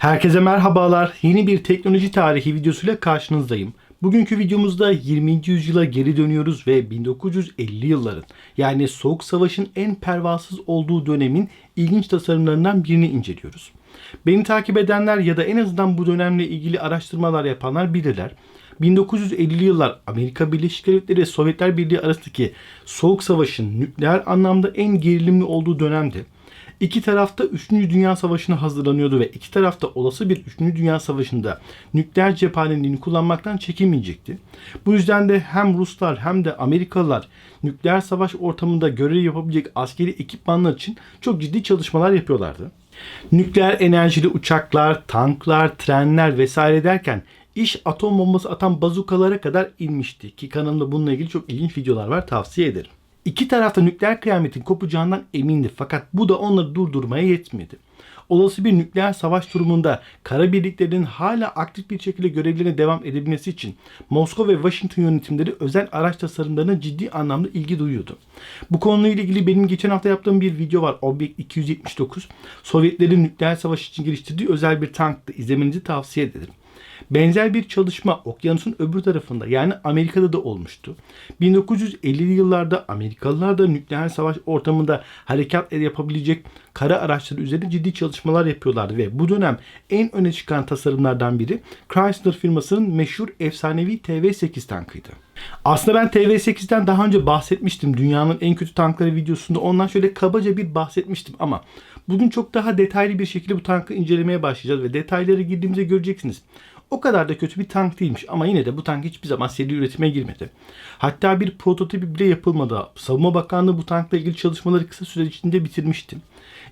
Herkese merhabalar. Yeni bir teknoloji tarihi videosuyla karşınızdayım. Bugünkü videomuzda 20. yüzyıla geri dönüyoruz ve 1950 yılların yani Soğuk Savaş'ın en pervasız olduğu dönemin ilginç tasarımlarından birini inceliyoruz. Beni takip edenler ya da en azından bu dönemle ilgili araştırmalar yapanlar bilirler. 1950'li yıllar Amerika Birleşik Devletleri ve Sovyetler Birliği arasındaki Soğuk Savaş'ın nükleer anlamda en gerilimli olduğu dönemdi. İki tarafta 3. Dünya Savaşı'na hazırlanıyordu ve iki tarafta olası bir 3. Dünya Savaşı'nda nükleer cephaneliğini kullanmaktan çekinmeyecekti. Bu yüzden de hem Ruslar hem de Amerikalılar nükleer savaş ortamında görev yapabilecek askeri ekipmanlar için çok ciddi çalışmalar yapıyorlardı. Nükleer enerjili uçaklar, tanklar, trenler vesaire derken iş atom bombası atan bazukalara kadar inmişti ki kanalımda bununla ilgili çok ilginç videolar var tavsiye ederim. İki tarafta nükleer kıyametin kopacağından emindi fakat bu da onları durdurmaya yetmedi. Olası bir nükleer savaş durumunda kara birliklerinin hala aktif bir şekilde görevlerine devam edebilmesi için Moskova ve Washington yönetimleri özel araç tasarımlarına ciddi anlamda ilgi duyuyordu. Bu konuyla ilgili benim geçen hafta yaptığım bir video var. Object 279. Sovyetlerin nükleer savaş için geliştirdiği özel bir tanktı. İzlemenizi tavsiye ederim. Benzer bir çalışma okyanusun öbür tarafında yani Amerika'da da olmuştu. 1950'li yıllarda Amerikalılar da nükleer savaş ortamında harekat yapabilecek kara araçları üzerinde ciddi çalışmalar yapıyorlardı ve bu dönem en öne çıkan tasarımlardan biri Chrysler firmasının meşhur efsanevi TV8 tankıydı. Aslında ben TV8'den daha önce bahsetmiştim. Dünyanın en kötü tankları videosunda ondan şöyle kabaca bir bahsetmiştim ama bugün çok daha detaylı bir şekilde bu tankı incelemeye başlayacağız ve detayları girdiğimizde göreceksiniz. O kadar da kötü bir tank değilmiş ama yine de bu tank hiçbir zaman seri üretime girmedi. Hatta bir prototipi bile yapılmadı. Savunma Bakanlığı bu tankla ilgili çalışmaları kısa süre içinde bitirmişti.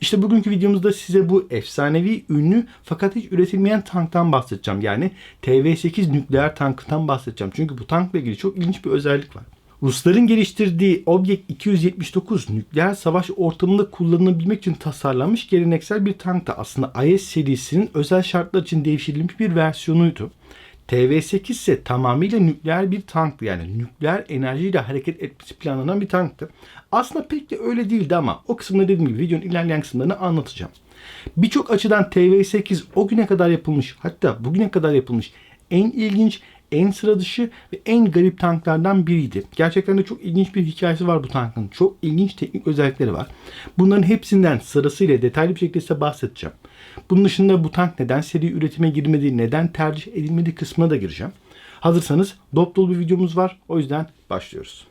İşte bugünkü videomuzda size bu efsanevi, ünlü fakat hiç üretilmeyen tanktan bahsedeceğim. Yani TV8 nükleer tankından bahsedeceğim. Çünkü bu tankla ilgili çok ilginç bir özellik var. Rusların geliştirdiği Object 279 nükleer savaş ortamında kullanılabilmek için tasarlanmış geleneksel bir tanktı. Aslında IS serisinin özel şartlar için devşirilmiş bir versiyonuydu. TV8 ise tamamıyla nükleer bir tanktı. Yani nükleer enerjiyle hareket etmesi planlanan bir tanktı. Aslında pek de öyle değildi ama o kısımda dediğim gibi videonun ilerleyen kısımlarını anlatacağım. Birçok açıdan TV8 o güne kadar yapılmış hatta bugüne kadar yapılmış en ilginç en sıra dışı ve en garip tanklardan biriydi. Gerçekten de çok ilginç bir hikayesi var bu tankın. Çok ilginç teknik özellikleri var. Bunların hepsinden sırasıyla detaylı bir şekilde size bahsedeceğim. Bunun dışında bu tank neden seri üretime girmedi, neden tercih edilmedi kısmına da gireceğim. Hazırsanız dop dolu bir videomuz var. O yüzden başlıyoruz.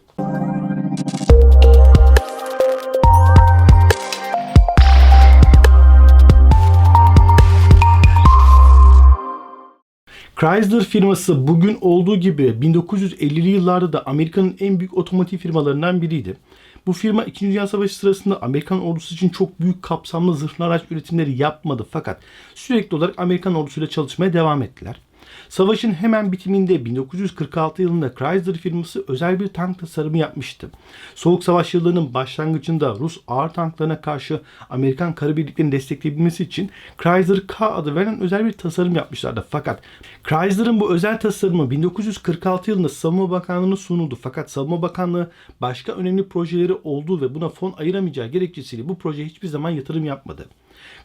Chrysler firması bugün olduğu gibi 1950'li yıllarda da Amerika'nın en büyük otomotiv firmalarından biriydi. Bu firma 2. Dünya Savaşı sırasında Amerikan ordusu için çok büyük kapsamlı zırhlı araç üretimleri yapmadı fakat sürekli olarak Amerikan ordusuyla çalışmaya devam ettiler. Savaşın hemen bitiminde 1946 yılında Chrysler firması özel bir tank tasarımı yapmıştı. Soğuk Savaş yıllarının başlangıcında Rus ağır tanklarına karşı Amerikan kara birliklerini destekleyebilmesi için Chrysler K adı verilen özel bir tasarım yapmışlardı. Fakat Chrysler'ın bu özel tasarımı 1946 yılında Savunma Bakanlığı'na sunuldu. Fakat Savunma Bakanlığı başka önemli projeleri olduğu ve buna fon ayıramayacağı gerekçesiyle bu projeye hiçbir zaman yatırım yapmadı.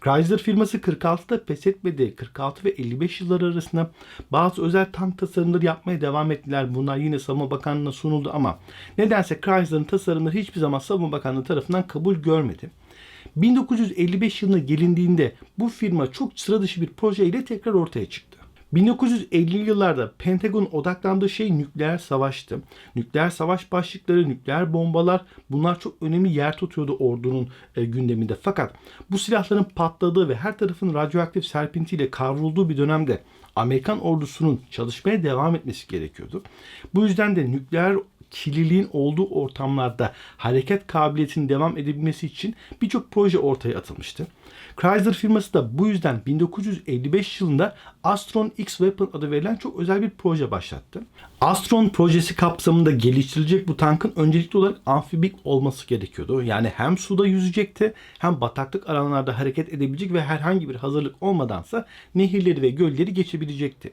Chrysler firması 46'da pes etmedi. 46 ve 55 yılları arasında bazı özel tank tasarımları yapmaya devam ettiler. Bunlar yine Savunma Bakanlığı'na sunuldu ama nedense Chrysler'ın tasarımları hiçbir zaman Savunma Bakanlığı tarafından kabul görmedi. 1955 yılına gelindiğinde bu firma çok sıra dışı bir projeyle tekrar ortaya çıktı. 1950'li yıllarda Pentagon odaklandığı şey nükleer savaştı. Nükleer savaş başlıkları, nükleer bombalar bunlar çok önemli yer tutuyordu ordunun e, gündeminde. Fakat bu silahların patladığı ve her tarafın radyoaktif serpintiyle kavrulduğu bir dönemde Amerikan ordusunun çalışmaya devam etmesi gerekiyordu. Bu yüzden de nükleer kirliliğin olduğu ortamlarda hareket kabiliyetinin devam edebilmesi için birçok proje ortaya atılmıştı. Chrysler firması da bu yüzden 1955 yılında Astron X-Weapon adı verilen çok özel bir proje başlattı. Astron projesi kapsamında geliştirilecek bu tankın öncelikli olarak amfibik olması gerekiyordu. Yani hem suda yüzecekti hem bataklık alanlarda hareket edebilecek ve herhangi bir hazırlık olmadansa nehirleri ve gölleri geçebilecekti.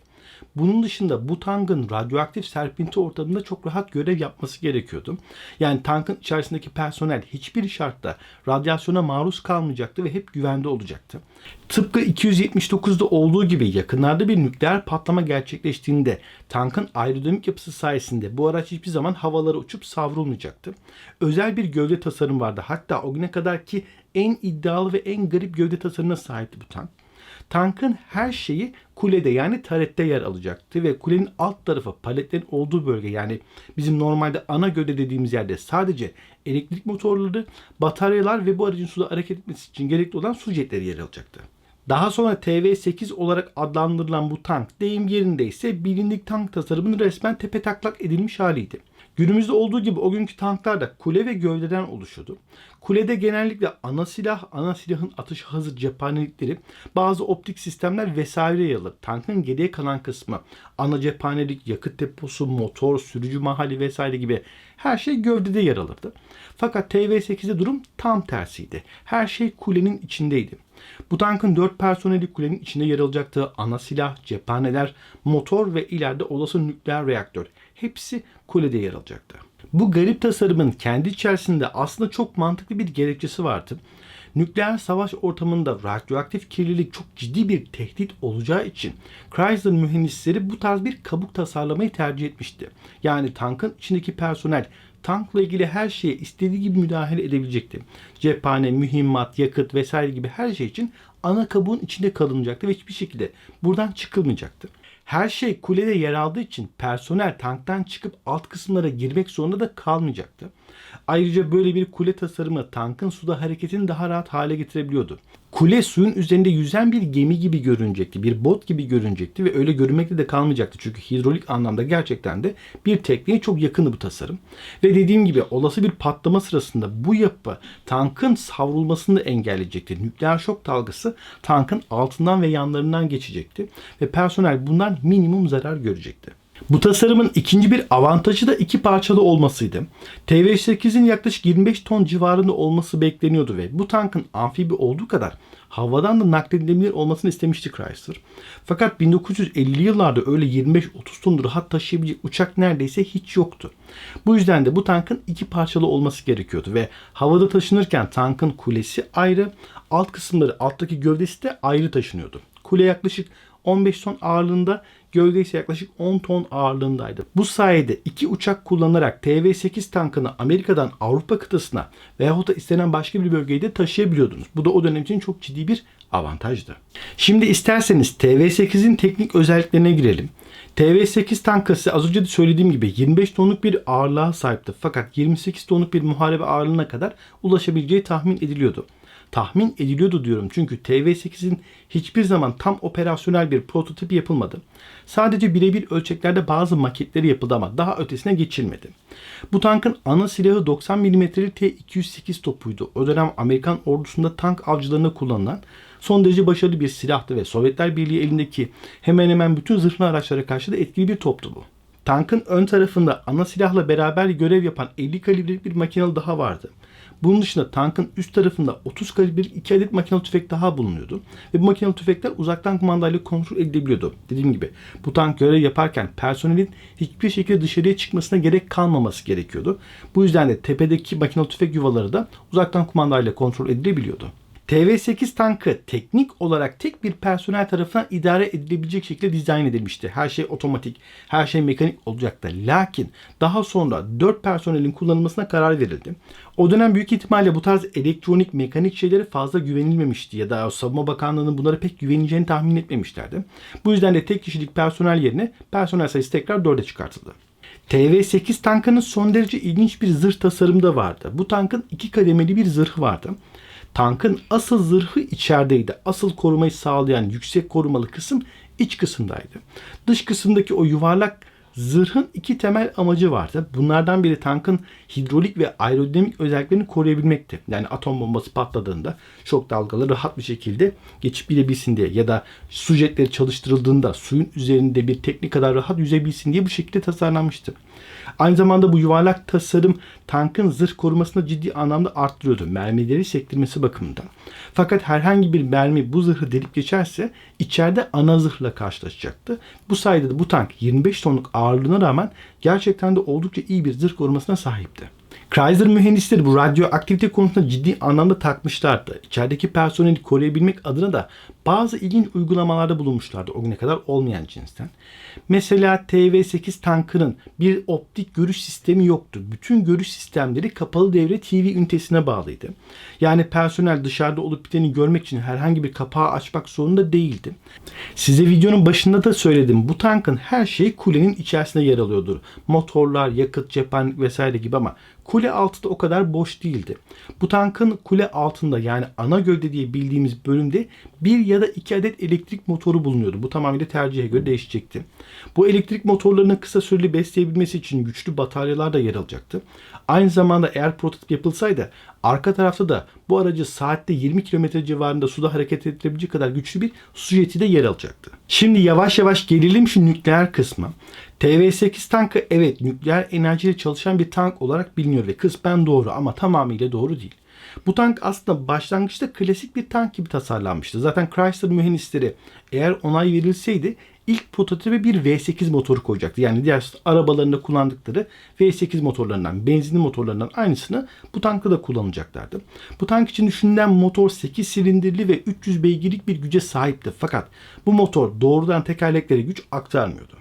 Bunun dışında bu tankın radyoaktif serpinti ortamında çok rahat görev yapması gerekiyordu. Yani tankın içerisindeki personel hiçbir şartta radyasyona maruz kalmayacaktı ve hep güvende olacaktı. Tıpkı 279'da olduğu gibi yakınlarda bir nükleer patlama gerçekleştiğinde tankın aerodinamik yapısı sayesinde bu araç hiçbir zaman havalara uçup savrulmayacaktı. Özel bir gövde tasarım vardı. Hatta o güne kadar ki en iddialı ve en garip gövde tasarımına sahipti bu tank. Tankın her şeyi kulede yani tarette yer alacaktı ve kulenin alt tarafı paletlerin olduğu bölge yani bizim normalde ana gövde dediğimiz yerde sadece elektrik motorları, bataryalar ve bu aracın suda hareket etmesi için gerekli olan su jetleri yer alacaktı. Daha sonra TV8 olarak adlandırılan bu tank deyim yerindeyse bilindik tank tasarımının resmen tepe taklak edilmiş haliydi. Günümüzde olduğu gibi o günkü tanklar da kule ve gövdeden oluşuyordu. Kulede genellikle ana silah, ana silahın atış hazır cephanelikleri, bazı optik sistemler vesaire yer alır. Tankın geriye kalan kısmı, ana cephanelik, yakıt deposu, motor, sürücü mahalli vesaire gibi her şey gövdede yer alırdı. Fakat TV8'de durum tam tersiydi. Her şey kulenin içindeydi. Bu tankın 4 personeli kulenin içinde yer alacaktı. Ana silah, cephaneler, motor ve ileride olası nükleer reaktör. Hepsi kulede yer alacaktı. Bu garip tasarımın kendi içerisinde aslında çok mantıklı bir gerekçesi vardı. Nükleer savaş ortamında radyoaktif kirlilik çok ciddi bir tehdit olacağı için Chrysler mühendisleri bu tarz bir kabuk tasarlamayı tercih etmişti. Yani tankın içindeki personel tankla ilgili her şeye istediği gibi müdahale edebilecekti. Cephane, mühimmat, yakıt vesaire gibi her şey için ana kabuğun içinde kalınacaktı ve hiçbir şekilde buradan çıkılmayacaktı. Her şey kulede yer aldığı için personel tanktan çıkıp alt kısımlara girmek zorunda da kalmayacaktı. Ayrıca böyle bir kule tasarımı tankın suda hareketini daha rahat hale getirebiliyordu. Kule suyun üzerinde yüzen bir gemi gibi görünecekti, bir bot gibi görünecekti ve öyle görünmekte de kalmayacaktı. Çünkü hidrolik anlamda gerçekten de bir tekneye çok yakındı bu tasarım. Ve dediğim gibi olası bir patlama sırasında bu yapı tankın savrulmasını engelleyecekti. Nükleer şok dalgası tankın altından ve yanlarından geçecekti ve personel bundan minimum zarar görecekti. Bu tasarımın ikinci bir avantajı da iki parçalı olmasıydı. TV8'in yaklaşık 25 ton civarında olması bekleniyordu ve bu tankın amfibi olduğu kadar havadan da nakledilebilir olmasını istemişti Chrysler. Fakat 1950'li yıllarda öyle 25-30 ton rahat taşıyabilecek uçak neredeyse hiç yoktu. Bu yüzden de bu tankın iki parçalı olması gerekiyordu ve havada taşınırken tankın kulesi ayrı, alt kısımları alttaki gövdesi de ayrı taşınıyordu. Kule yaklaşık 15 ton ağırlığında, gövde ise yaklaşık 10 ton ağırlığındaydı. Bu sayede iki uçak kullanarak TV-8 tankını Amerika'dan Avrupa kıtasına veyahut da istenen başka bir bölgeye de taşıyabiliyordunuz. Bu da o dönem için çok ciddi bir avantajdı. Şimdi isterseniz TV8'in teknik özelliklerine girelim. TV8 tankası az önce de söylediğim gibi 25 tonluk bir ağırlığa sahipti. Fakat 28 tonluk bir muharebe ağırlığına kadar ulaşabileceği tahmin ediliyordu tahmin ediliyordu diyorum. Çünkü TV8'in hiçbir zaman tam operasyonel bir prototip yapılmadı. Sadece birebir ölçeklerde bazı maketleri yapıldı ama daha ötesine geçilmedi. Bu tankın ana silahı 90 mm'li T-208 topuydu. O dönem Amerikan ordusunda tank avcılarına kullanılan son derece başarılı bir silahtı ve Sovyetler Birliği elindeki hemen hemen bütün zırhlı araçlara karşı da etkili bir toptu bu. Tankın ön tarafında ana silahla beraber görev yapan 50 kalibrelik bir makinalı daha vardı. Bunun dışında tankın üst tarafında 30 kalibrelik 2 adet makinalı tüfek daha bulunuyordu. Ve bu makinalı tüfekler uzaktan kumandayla kontrol edilebiliyordu. Dediğim gibi bu tank görev yaparken personelin hiçbir şekilde dışarıya çıkmasına gerek kalmaması gerekiyordu. Bu yüzden de tepedeki makinalı tüfek yuvaları da uzaktan kumandayla kontrol edilebiliyordu. TV8 tankı teknik olarak tek bir personel tarafından idare edilebilecek şekilde dizayn edilmişti. Her şey otomatik, her şey mekanik olacaktı. Lakin daha sonra 4 personelin kullanılmasına karar verildi. O dönem büyük ihtimalle bu tarz elektronik, mekanik şeylere fazla güvenilmemişti ya da Savunma Bakanlığı'nın bunlara pek güveneceğini tahmin etmemişlerdi. Bu yüzden de tek kişilik personel yerine personel sayısı tekrar 4'e çıkartıldı. TV8 tankının son derece ilginç bir zırh tasarımı da vardı. Bu tankın iki kademeli bir zırhı vardı. Tankın asıl zırhı içerideydi. Asıl korumayı sağlayan yüksek korumalı kısım iç kısımdaydı. Dış kısımdaki o yuvarlak zırhın iki temel amacı vardı. Bunlardan biri tankın hidrolik ve aerodinamik özelliklerini koruyabilmekti. Yani atom bombası patladığında şok dalgaları rahat bir şekilde geçip gidebilsin diye ya da su jetleri çalıştırıldığında suyun üzerinde bir teknik kadar rahat yüzebilsin diye bu şekilde tasarlanmıştı. Aynı zamanda bu yuvarlak tasarım tankın zırh korumasını ciddi anlamda arttırıyordu. Mermileri sektirmesi bakımından. Fakat herhangi bir mermi bu zırhı delip geçerse içeride ana zırhla karşılaşacaktı. Bu sayede de bu tank 25 tonluk ağırlığına rağmen gerçekten de oldukça iyi bir zırh korumasına sahipti. Chrysler mühendisleri bu radyoaktivite konusunda ciddi anlamda takmışlardı. İçerideki personeli koruyabilmek adına da bazı ilginç uygulamalarda bulunmuşlardı. O güne kadar olmayan cinsten. Mesela TV8 tankının bir optik görüş sistemi yoktu. Bütün görüş sistemleri kapalı devre TV ünitesine bağlıydı. Yani personel dışarıda olup biteni görmek için herhangi bir kapağı açmak zorunda değildi. Size videonun başında da söyledim. Bu tankın her şeyi kulenin içerisinde yer alıyordur. Motorlar, yakıt, cephanelik vesaire gibi ama kule altı da o kadar boş değildi. Bu tankın kule altında yani ana gövde diye bildiğimiz bölümde bir ya da iki adet elektrik motoru bulunuyordu. Bu tamamıyla tercihe göre değişecekti. Bu elektrik motorlarını kısa süreli besleyebilmesi için güçlü bataryalar da yer alacaktı. Aynı zamanda eğer prototip yapılsaydı arka tarafta da bu aracı saatte 20 km civarında suda hareket ettirebilecek kadar güçlü bir su jeti de yer alacaktı. Şimdi yavaş yavaş gelelim şu nükleer kısma. TV8 tankı evet nükleer enerjiyle çalışan bir tank olarak biliniyor ve kısmen doğru ama tamamıyla doğru değil. Bu tank aslında başlangıçta klasik bir tank gibi tasarlanmıştı. Zaten Chrysler mühendisleri eğer onay verilseydi ilk prototipe bir V8 motoru koyacaktı. Yani diğer arabalarında kullandıkları V8 motorlarından, benzinli motorlarından aynısını bu tankta da kullanacaklardı. Bu tank için düşünülen motor 8 silindirli ve 300 beygirlik bir güce sahipti. Fakat bu motor doğrudan tekerleklere güç aktarmıyordu.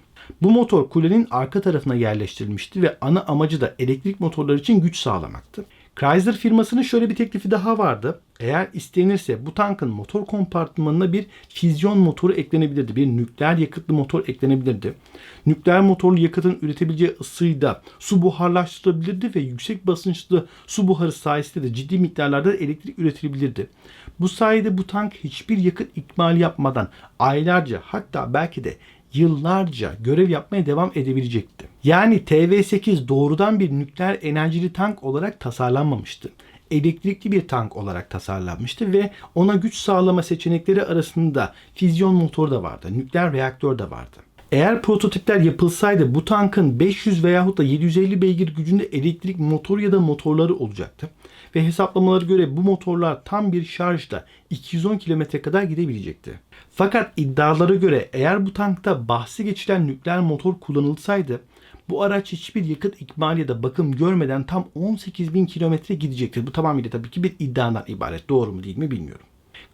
Bu motor kulenin arka tarafına yerleştirilmişti ve ana amacı da elektrik motorları için güç sağlamaktı. Chrysler firmasının şöyle bir teklifi daha vardı. Eğer istenirse bu tankın motor kompartmanına bir füzyon motoru eklenebilirdi. Bir nükleer yakıtlı motor eklenebilirdi. Nükleer motorlu yakıtın üretebileceği ısıyı da su buharlaştırabilirdi ve yüksek basınçlı su buharı sayesinde de ciddi miktarlarda elektrik üretilebilirdi. Bu sayede bu tank hiçbir yakıt ikmali yapmadan aylarca hatta belki de yıllarca görev yapmaya devam edebilecekti. Yani TV8 doğrudan bir nükleer enerjili tank olarak tasarlanmamıştı. Elektrikli bir tank olarak tasarlanmıştı ve ona güç sağlama seçenekleri arasında füzyon motor da vardı, nükleer reaktör de vardı. Eğer prototipler yapılsaydı bu tankın 500 veyahut da 750 beygir gücünde elektrik motor ya da motorları olacaktı. Ve hesaplamalara göre bu motorlar tam bir şarjda 210 km kadar gidebilecekti. Fakat iddialara göre eğer bu tankta bahsi geçilen nükleer motor kullanılsaydı bu araç hiçbir yakıt ikmali ya da bakım görmeden tam 18.000 kilometre gidecektir. Bu tamamıyla tabii ki bir iddiadan ibaret. Doğru mu değil mi bilmiyorum.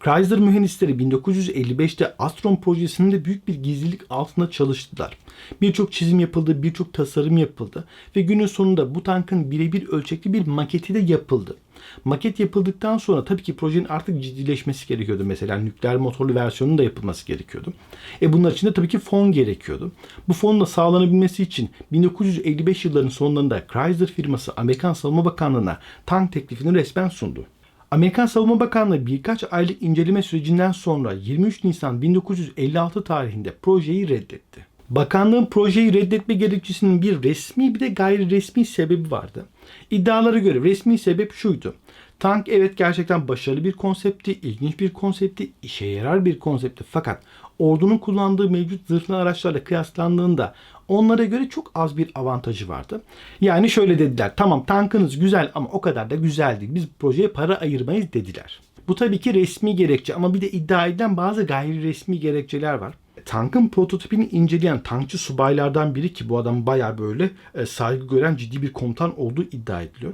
Chrysler mühendisleri 1955'te Astron projesinde büyük bir gizlilik altında çalıştılar. Birçok çizim yapıldı, birçok tasarım yapıldı ve günün sonunda bu tankın birebir ölçekli bir maketi de yapıldı. Maket yapıldıktan sonra tabii ki projenin artık ciddileşmesi gerekiyordu. Mesela nükleer motorlu versiyonun da yapılması gerekiyordu. E bunlar için de tabii ki fon gerekiyordu. Bu fonun da sağlanabilmesi için 1955 yıllarının sonlarında Chrysler firması Amerikan Savunma Bakanlığı'na tank teklifini resmen sundu. Amerikan Savunma Bakanlığı birkaç aylık inceleme sürecinden sonra 23 Nisan 1956 tarihinde projeyi reddetti. Bakanlığın projeyi reddetme gerekçesinin bir resmi bir de gayri resmi sebebi vardı. İddialara göre resmi sebep şuydu. Tank evet gerçekten başarılı bir konseptti, ilginç bir konseptti, işe yarar bir konseptti. Fakat ordunun kullandığı mevcut zırhlı araçlarla kıyaslandığında onlara göre çok az bir avantajı vardı. Yani şöyle dediler. Tamam tankınız güzel ama o kadar da güzel değil. Biz projeye para ayırmayız dediler. Bu tabii ki resmi gerekçe ama bir de iddia edilen bazı gayri resmi gerekçeler var. Tankın prototipini inceleyen tankçı subaylardan biri ki bu adam baya böyle e, saygı gören ciddi bir komutan olduğu iddia ediliyor.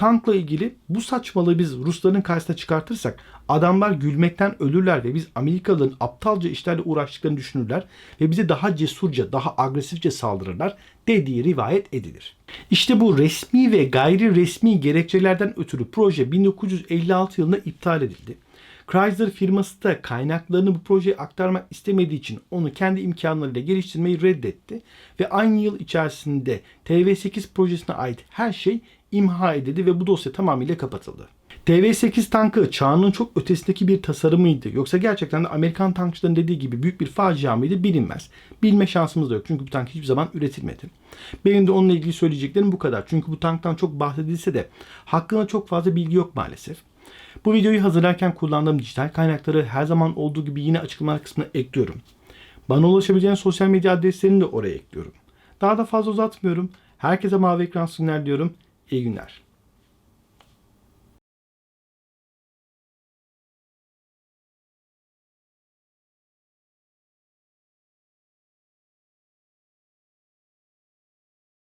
Tankla ilgili bu saçmalığı biz Rusların karşısına çıkartırsak adamlar gülmekten ölürler ve biz Amerikalıların aptalca işlerle uğraştıklarını düşünürler ve bize daha cesurca, daha agresifçe saldırırlar dediği rivayet edilir. İşte bu resmi ve gayri resmi gerekçelerden ötürü proje 1956 yılında iptal edildi. Chrysler firması da kaynaklarını bu projeye aktarmak istemediği için onu kendi imkanlarıyla geliştirmeyi reddetti ve aynı yıl içerisinde TV8 projesine ait her şey imha edildi ve bu dosya tamamıyla kapatıldı. TV8 tankı çağının çok ötesindeki bir tasarımıydı. Yoksa gerçekten de Amerikan tankçıların dediği gibi büyük bir facia mıydı bilinmez. Bilme şansımız da yok. Çünkü bu tank hiçbir zaman üretilmedi. Benim de onunla ilgili söyleyeceklerim bu kadar. Çünkü bu tanktan çok bahsedilse de hakkında çok fazla bilgi yok maalesef. Bu videoyu hazırlarken kullandığım dijital kaynakları her zaman olduğu gibi yine açıklamalar kısmına ekliyorum. Bana ulaşabileceğiniz sosyal medya adreslerini de oraya ekliyorum. Daha da fazla uzatmıyorum. Herkese mavi ekran sunlar diyorum. İyi günler.